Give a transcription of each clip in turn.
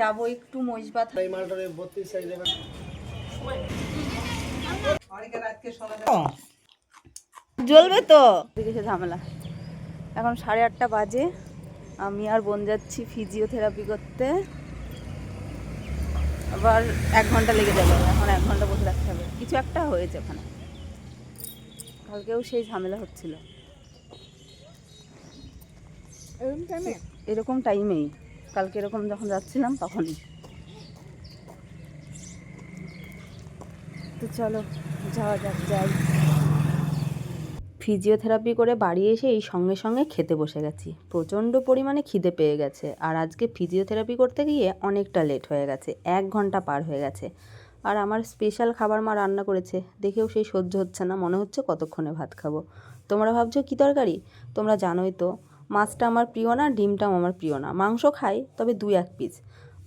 যাব একটু সাইজ জ্বলবে তো? ঝামেলা। এখন সাড়ে আটটা বাজে। আমি আর বোন যাচ্ছি ফিজিওথেরাপি করতে। আবার এক ঘণ্টা লেগে যাবে। এখন এক ঘণ্টা বসে রাখতে হবে। কিছু একটা হয়েছে ওখানে। কালকেও সেই ঝামেলা হচ্ছিল। এরকম টাইমেই কালকে এরকম যখন যাচ্ছিলাম তখনই। তো চলো, যাওয়া যাক, যাই। ফিজিওথেরাপি করে বাড়ি এসে এই সঙ্গে সঙ্গে খেতে বসে গেছি। প্রচণ্ড পরিমাণে খিদে পেয়ে গেছে আর আজকে ফিজিওথেরাপি করতে গিয়ে অনেকটা লেট হয়ে গেছে, এক ঘণ্টা পার হয়ে গেছে। আর আমার স্পেশাল খাবার মা রান্না করেছে, দেখেও সেই সহ্য হচ্ছে না, মনে হচ্ছে কতক্ষণে ভাত খাব। তোমরা ভাবছ কী তরকারি? তোমরা জানোই তো মাছটা আমার প্রিয় না, ডিমটাও আমার প্রিয় না। মাংস খাই, তবে দুই এক পিস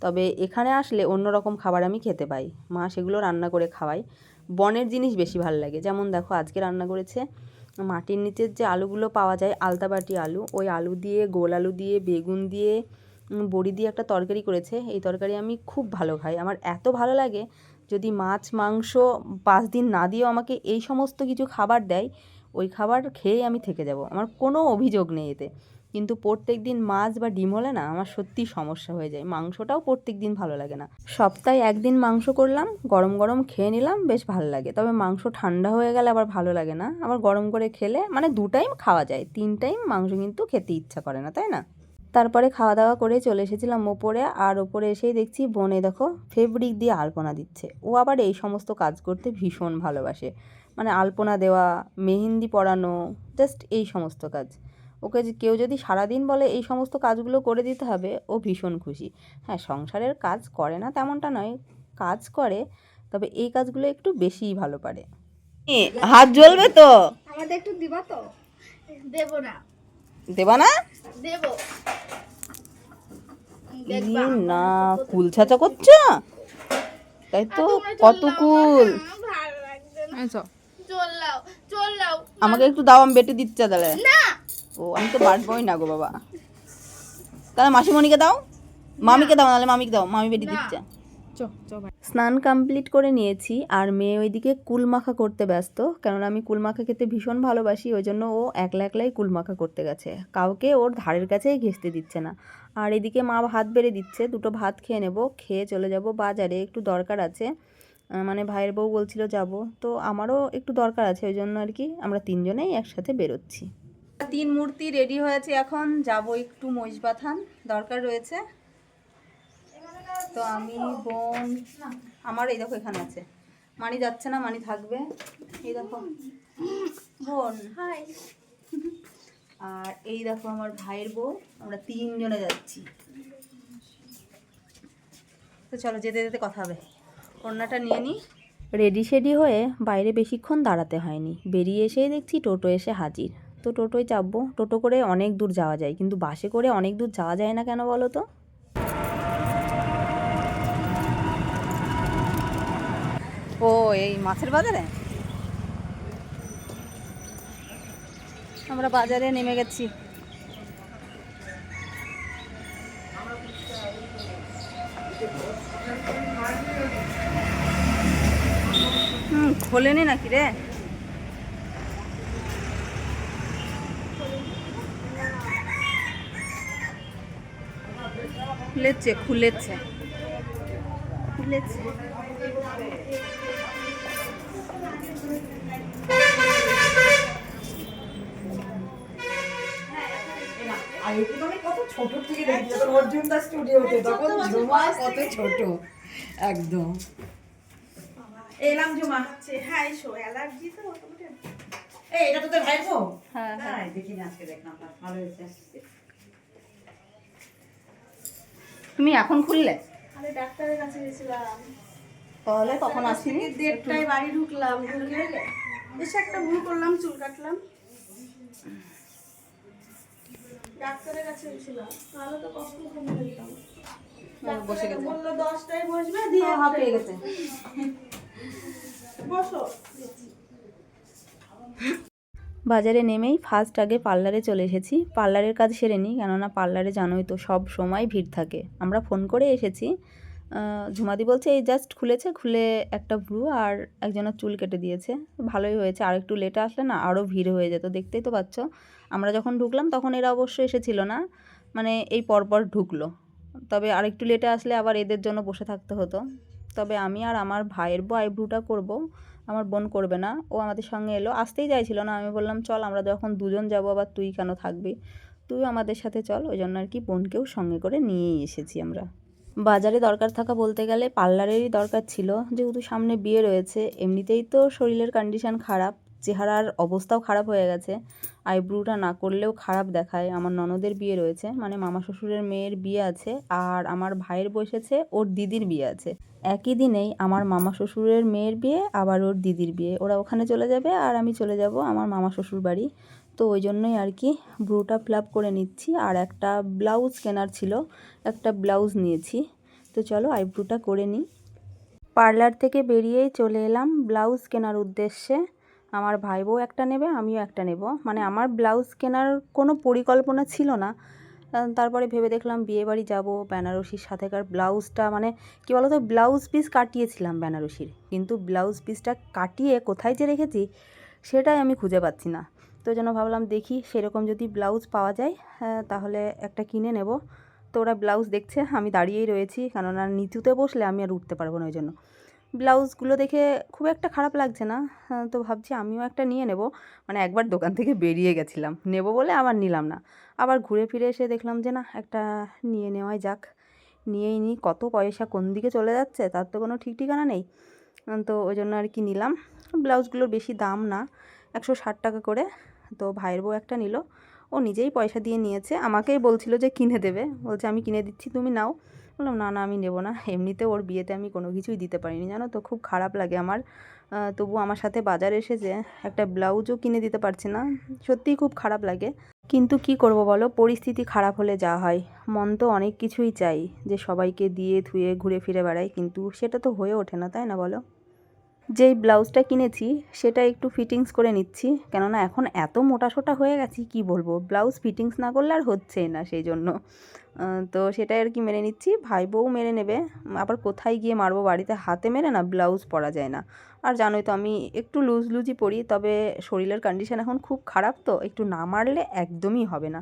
তবে এখানে আসলে অন্য রকম খাবার আমি খেতে পাই। মা সেগুলো রান্না করে খাওয়াই বনের জিনিস বেশি ভালো লাগে। যেমন দেখো, আজকে রান্না করেছে মাটির নিচের যে আলুগুলো পাওয়া যায়, আলতাবাটি আলু, ওই আলু দিয়ে, গোল আলু দিয়ে, বেগুন দিয়ে বড়ি দিয়ে একটা তরকারি করেছে। এই তরকারি আমি খুব ভালো খাই। আমার এত ভালো লাগে যদি মাছ, মাংস পাঁচ দিন না দিয়েও আমাকে এই সমস্ত কিছু খাবার দেয় ওই খাবার খেয়ে আমি থেকে যাব। আমার কোনো অভিযোগ নেই এতে। কিন্তু প্রত্যেক দিন মাছ বা ডিম হলে না আমার সত্যি সমস্যা হয়ে যায়। মাংসটাও প্রত্যেক দিন ভালো লাগে না। সপ্তাহে একদিন মাংস করলাম, গরম গরম খেয়ে নিলাম, বেশ ভালো লাগে। তবে মাংস ঠান্ডা হয়ে গেলে আবার ভালো লাগে না। আবার গরম করে খেলে মানে দু টাইম খাওয়া যায়। তিন টাইম মাংস কিন্তু খেতে ইচ্ছা করে না, তাই না? তারপরে খাওয়া দাওয়া করে চলে এসেছিলাম ওপরে। আর ওপরে এসেই দেখছি বনে দেখো ফেব্রিক দিয়ে আলপনা দিচ্ছে। ও আবার এই সমস্ত কাজ করতে ভীষণ ভালোবাসে। মানে আলপনা দেওয়া মেহেন্দি পরানো জাস্ট এই সমস্ত কাজ। ওকে যে কেউ যদি সারাদিন বলে এই সমস্ত কাজগুলো করে দিতে হবে ও ভীষণ খুশি। হ্যাঁ সংসারের কাজ করে না তেমনটা নয় কাজ করে তবে এই কাজগুলো একটু বেশিই ভালো পারে। হাত জ্বলবে তো? আমাদের একটু দিবা তো? দেব না। দেবা না? দেব। ই না কুল ছাচা করছ? তাই তো কত কুল। ভালো লাগছে না চললাও চললাও আমাকে একটু দাও আমি বেটে দিচ্ছে তাহলে। ও আমি তো বাড়বই না গো বাবা। তাহলে মাসিমণিকে দাও। মামিকে দাও নাহলে মামিকে দাও মামি বেটে দিচ্ছে। স্নান কমপ্লিট করে নিয়েছি আর মেয়ে ওইদিকে কুলমাখা করতে ব্যস্ত কেননা আমি কুলমাখা খেতে ভীষণ ভালোবাসি ওই জন্য ও একলা একলাই কুলমাখা করতে গেছে। কাউকে ওর ধারের কাছেই ঘেঁচতে দিচ্ছে না। আর এদিকে মা ভাত বেড়ে দিচ্ছে দুটো ভাত খেয়ে নেব খেয়ে চলে যাব বাজারে একটু দরকার আছে। মানে ভাইয়ের বউ বলছিল যাব। তো আমারও একটু দরকার আছে ওই জন্য আর কি আমরা তিনজনেই একসাথে বেরোচ্ছি। তিন মূর্তি রেডি হয়েছে এখন যাব একটু মহিষবাথান দরকার রয়েছে। তো আমি বোন আমার এই দেখো এখানে আছে। মানি যাচ্ছে না মানি থাকবে। এই দেখো বোন। হাই আর এই দেখো আমার ভাইয়ের বউ আমরা তিনজনে যাচ্ছি। তো চলো যেতে যেতে কথা হবে। কন্যাটা নিয়ে নিই রেডি শেডি হয়ে বাইরে বেশিক্ষণ দাঁড়াতে হয়নি। বেরিয়ে এসেই দেখছি টোটো এসে হাজির। তো টোটোয় চাপবো। টোটো করে অনেক দূর যাওয়া যায় কিন্তু বাসে করে অনেক দূর যাওয়া যায় না কেন বলো তো? ও এই মাছের বাজারে? আমরা বাজারে নেমে গেছি। খোলেনি নাকি রে? খুলেছে খুলেছে। খুলেছে। ছোট থেকে দেখছি অর্জুন দা স্টুডিওতে তখন কত ছোট। একদম। এলাম ঝুমা হ্যাঁ এসো অ্যালার্জি তো এই এটা তো তোর ভাই বউ হ্যাঁ। হ্যাঁ দেখি না আজকে দেখলাম ভালো হয়েছে তুমি এখন খুললে? আমি ডাক্তারের কাছে গেছিলাম। তাহলে তখন আসিনি। দেড়টায় বাড়ি ঢুকলাম ঢুকে এসে একটা ভুল করলাম চুল কাটলাম। ডাক্তারের কাছে গেছিলাম তাহলে তো কষ্ট কমে যেতাম বসে গেছে। বলল দশটায় বসবে দিয়ে হ্যাঁ, হাঁপিয়ে গেছে। বাজারে নেমেই ফার্স্ট আগে পার্লারে চলে এসেছি। পার্লারের কাজ সেরে নিই, কেননা পার্লারে জানোই তো সব সময় ভিড় থাকে। আমরা ফোন করে এসেছি। ঝুমাদি বলছে, এই জাস্ট খুলেছে, খুলে একটা ব্রু আর একজনের চুল কেটে দিয়েছে। ভালোই হয়েছে, আর একটু লেটে আসলে না আরও ভিড় হয়ে যেত, দেখতেই তো পাচ্ছ। আমরা যখন ঢুকলাম, তখন এরা অবশ্য এসেছিল না। মানে এই পরপর ঢুকলো। তবে আর একটু লেটে আসলে আবার এদের জন্য বসে থাকতে হতো। তবে আমি আর আমার ভাইয়ের বউ আইব্রুটা করব, আমার বোন করবে না। ও আমাদের সঙ্গে এলো, আসতেই চাইছিল না। আমি বললাম, চল, আমরা যখন দুজন যাব, আবার তুই কেন থাকবি? তুই আমাদের সাথে চল, ওই জন্য আর কি বোনকেও সঙ্গে করে নিয়েই এসেছি আমরা। বাজারে দরকার থাকা বলতে গেলে পার্লারেরই দরকার ছিল। যেহেতু সামনে বিয়ে রয়েছে, এমনিতেই তো শরীরের কন্ডিশন খারাপ। চেহারার অবস্থাও খারাপ হয়ে গেছে। আইব্রুটা না করলেও খারাপ দেখায়। আমার ননদের বিয়ে রয়েছে মানে মামা শ্বশুরের মেয়ের বিয়ে আছে আর আমার ভাইয়ের বসেছে ওর দিদির বিয়ে আছে। একই দিনেই আমার মামা শ্বশুরের মেয়ের বিয়ে, আবার ওর দিদির বিয়ে। ওরা ওখানে চলে যাবে আর আমি চলে যাব আমার মামা শ্বশুর বাড়ি। তো ওই জন্যই আর কি ব্রুটা ফিল করে নিচ্ছি আর একটা ব্লাউজ কেনার ছিল, একটা ব্লাউজ নিয়েছি। তো চলো আইব্রুটা করে নিই। পার্লার থেকে বেরিয়েই চলে এলাম ব্লাউজ কেনার উদ্দেশ্যে। আমার ভাই বউ একটা নেবে, আমিও একটা নেব। মানে আমার ব্লাউজ কেনার কোনো পরিকল্পনা ছিল না। তারপরে ভেবে দেখলাম বিয়েবাড়ি যাব বেনারসির সাথেকার ব্লাউজটা মানে কী বলো তো ব্লাউজ পিস কাটিয়েছিলাম বেনারসির। কিন্তু ব্লাউজ পিসটা কাটিয়ে কোথায় যে রেখেছি, সেটাই আমি খুঁজে পাচ্ছি না। তো জন্য ভাবলাম দেখি সেরকম যদি ব্লাউজ পাওয়া যায় তাহলে একটা কিনে নেব। তো ওরা ব্লাউজ দেখছে, আমি দাঁড়িয়েই রয়েছি। কেননা নিচুতে বসলে আমি আর উঠতে পারব না ওই জন্য। ব্লাউজগুলো দেখে খুব একটা খারাপ লাগছে না। তো ভাবছি আমিও একটা নিয়ে নেব। মানে একবার দোকান থেকে বেরিয়ে গেছিলাম। নেব বলে আবার নিলাম না। আবার ঘুরে ফিরে এসে দেখলাম যে না, একটা নিয়ে নেওয়াই যাক। নিয়েই নিই কত পয়সা কোন দিকে চলে যাচ্ছে, তার তো কোনো ঠিক ঠিকানা নেই। তো ওই জন্য আর কি নিলাম। ব্লাউজগুলোর বেশি দাম না, একশো ষাট টাকা করে। তো ভাইয়ের বউ একটা নিল। ও নিজেই পয়সা দিয়ে নিয়েছে। আমাকেই বলছিল যে কিনে দেবে। বলছে, আমি কিনে দিচ্ছি, তুমি নাও। বললাম, না না, আমি নেব না। এমনিতে ওর বিয়েতে আমি কোনো কিছুই দিতে পারিনি, জানো তো? খুব খারাপ লাগে আমার। তবু আমার সাথে বাজার এসেছে একটা ব্লাউজও কিনে দিতে পারছে না, সত্যিই খুব খারাপ লাগে। কিন্তু কি করব বলো? পরিস্থিতি খারাপ হলে যা হয়। মন তো অনেক কিছুই চাই যে সবাইকে দিয়ে, ধুয়ে, ঘুরে ফিরে বেড়াই, কিন্তু সেটা তো হয়ে ওঠে না, তাই না বলো? যেই ব্লাউজটা কিনেছি, সেটা একটু ফিটিংস করে নিচ্ছি। কেননা এখন এত মোটাসোটা হয়ে গেছি, কি বলব? ব্লাউজ ফিটিংস না করলে আর হচ্ছেই না সেই জন্য। তো সেটাই আর কি মেরে নিচ্ছি। ভাই বউ মেরে নেবে। আবার কোথায় গিয়ে মারবো বাড়িতে হাতে মেরে না ব্লাউজ পরা যায় না। আর জানোই তো আমি একটু লুজ লুজই পরি, তবে শরীরের কন্ডিশন এখন খুব খারাপ তো, একটু না মারলে একদমই হবে না।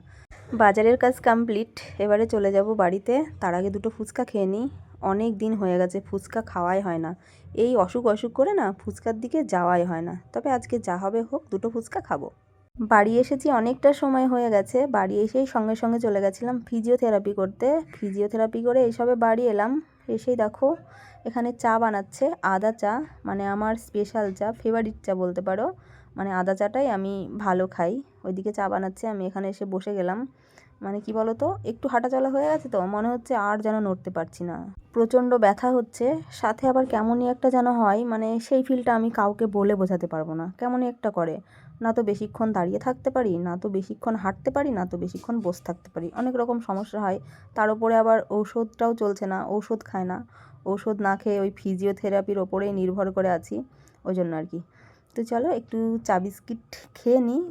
বাজারের কাজ কমপ্লিট এবারে চলে যাব বাড়িতে। তার আগে দুটো ফুচকা খেয়ে নিই। অনেক দিন হয়ে গেছে ফুচকা খাওয়াই হয় না। এই অসুখ অসুখ করে না ফুচকার দিকে যাওয়াই হয় না। তবে আজকে যা হবে হোক, দুটো ফুচকা খাব। বাড়ি এসেছি অনেকটা সময় হয়ে গেছে। বাড়ি এসেই সঙ্গে সঙ্গে চলে গেছিলাম ফিজিওথেরাপি করতে। ফিজিওথেরাপি করে এইসবে বাড়ি এলাম। এসেই দেখো, এখানে চা বানাচ্ছে, আদা চা মানে আমার স্পেশাল চা ফেভারিট চা বলতে পারো। মানে আদা চাটাই আমি ভালো খাই। ওইদিকে চা বানাচ্ছে, আমি এখানে এসে বসে গেলাম। মানে কি বলো তো একটু হাঁটাচলা হয়ে গেছে তো, মনে হচ্ছে আর যেন নড়তে পারছি না। প্রচণ্ড ব্যথা হচ্ছে, সাথে আবার কেমনই একটা যেন হয় মানে সেই ফিলটা আমি কাউকে বলে বোঝাতে পারব না। কেমনই একটা করে। না তো বেশিক্ষণ দাঁড়িয়ে থাকতে পারি, না তো বেশিক্ষণ হাঁটতে পারি, না তো বেশিক্ষণ বসে থাকতে পারি। অনেক রকম সমস্যা হয়। তার উপরে আবার ঔষধটাও চলছে না, ঔষধ খায় না। ঔষধ না খেয়ে ওই ফিজিওথেরাপির ওপরেই নির্ভর করে আছি, ওই জন্য আর কি। তো চলো একটু চা বিস্কিট খেয়ে নিই।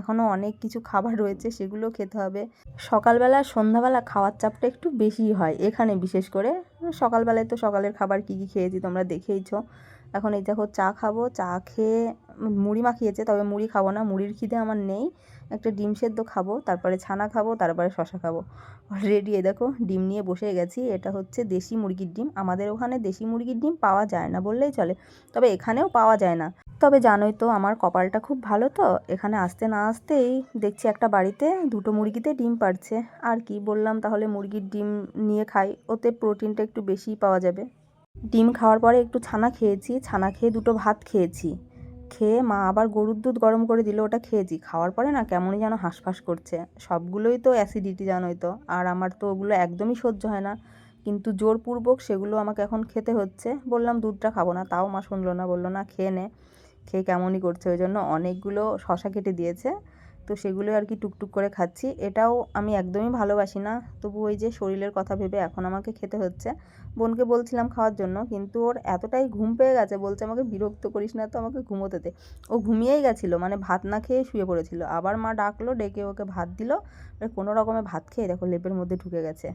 এখনও অনেক কিছু খাবার রয়েছে সেগুলো খেতে হবে। সকালবেলা, সন্ধ্যাবেলা খাওয়ার চাপটা একটু বেশিই হয় এখানে বিশেষ করে। সকালবেলায় তো সকালের খাবার কী কী খেয়েছি তোমরা দেখেইছো। এখন এই দেখো চা খাব, চা খেয়ে মুড়ি মাখিয়েছে, তবে মুড়ি খাব না, মুড়ির খিদে আমার নেই। একটা ডিম সেদ্ধ খাব, তারপরে ছানা খাব, তারপরে শশা খাব। অলরেডি এ দেখো ডিম নিয়ে বসে গেছি, এটা হচ্ছে দেশি মুরগির ডিম। আমাদের ওখানে দেশি মুরগির ডিম পাওয়া যায় না বললেই চলে, তবে এখানেও পাওয়া যায় না। তবে জানোই তো, আমার কপালটা খুব ভালো তো। এখানে আসতে না আসতেই দেখছি একটা বাড়িতে দুটো মুরগিতে ডিম পারছে আর কি বললাম, তাহলে মুরগির ডিম নিয়ে খাই। ওতে প্রোটিনটা একটু বেশিই পাওয়া যাবে। ডিম খাওয়ার পরে একটু ছানা খেয়েছি। ছানা খেয়ে দুটো ভাত খেয়েছি। খেয়ে মা আবার গরুর দুধ গরম করে দিল, ওটা খেয়েছি। খাওয়ার পরে না কেমনই যেন হাঁসফাঁস করছে। সবগুলোই তো অ্যাসিডিটি, জানোই তো। আর আমার তো ওগুলো একদমই সহ্য হয় না। কিন্তু জোরপূর্বক সেগুলো আমাকে এখন খেতে হচ্ছে। বললাম, দুধটা খাব না। তাও মা শুনলো না, বলল, না, খেয়ে নে। খেয়ে কেমনই করছে, ওই জন্য অনেকগুলো শশা কেটে দিয়েছে। তো সেগুলো আর কি টুকটুক করে খাচ্ছি। এটাও আমি একদমই ভালোবাসি না। তবু ওই যে শরীরের কথা ভেবে এখন আমাকে খেতে হচ্ছে। বোনকে বলছিলাম খাওয়ার জন্য, কিন্তু ওর এতটাই ঘুম পেয়ে গেছে, বলছে আমাকে বিরক্ত করিস না তো আমাকে ঘুমোতে দে। ও ঘুমিয়েই গেছিল মানে ভাত না খেয়ে শুয়ে পড়েছিল। আবার মা ডাকলো, ডেকে ওকে ভাত দিল। কোনো রকমে ভাত খেয়ে দেখো লেপের মধ্যে ঢুকে গেছে।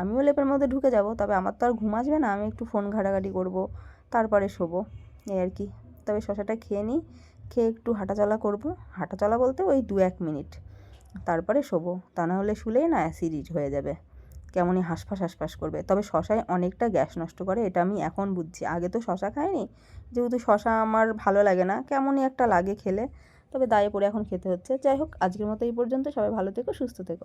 আমিও লেপের মধ্যে ঢুকে যাব, তবে আমার তো আর ঘুম আসবে না, আমি একটু ফোন ঘাটাঘাটি করব, তারপরে শোবো, এই আর কি। তবে শশাটা খেয়ে নিই। খেয়ে একটু হাঁটাচলা করব। হাঁটাচলা বলতে ওই দু এক মিনিট। তারপরে শোবো। তা না হলে শুলেই না অ্যাসিডিট হয়ে যাবে। কেমনই হাঁসফাঁস হাঁসফাঁস করবে। তবে শশায় অনেকটা গ্যাস নষ্ট করে, এটা আমি এখন বুঝছি। আগে তো শশা খাইনি। যেহেতু শশা আমার ভালো লাগে না, কেমনই একটা লাগে খেলে। তবে দায়ে পড়ে এখন খেতে হচ্ছে। যাই হোক, আজকের মতো এই পর্যন্ত। সবাই ভালো থেকো, সুস্থ থেকো।